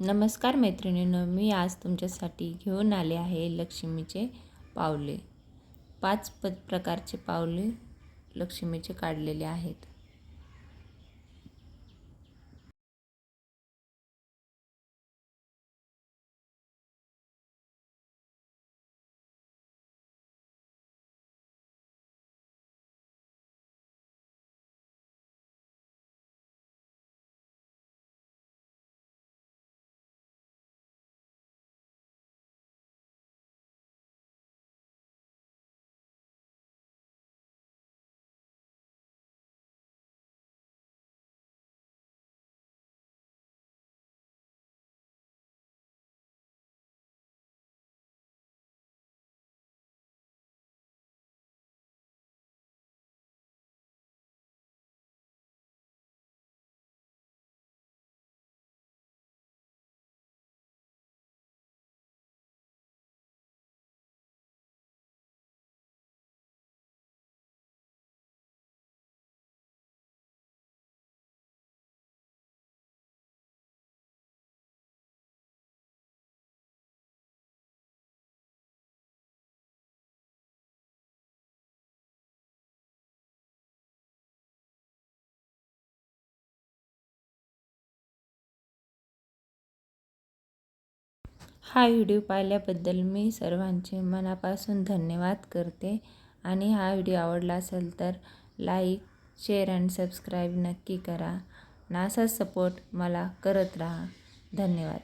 नमस्कार मैत्रिणींनो मी आज तुमच्यासाठी घेऊन आले आहे लक्ष्मीचे पावले. पाच प प्रकारचे पावले लक्ष्मीचे काढलेले आहेत. हा व्हिडिओ पाहिल्याबद्दल मी सर्वांचे मनापासून धन्यवाद करते. आणि हा व्हिडिओ आवडला असेल तर लाईक शेअर अँड सबस्क्राईब नक्की करा. नासा सपोर्ट मला करत राहा. धन्यवाद.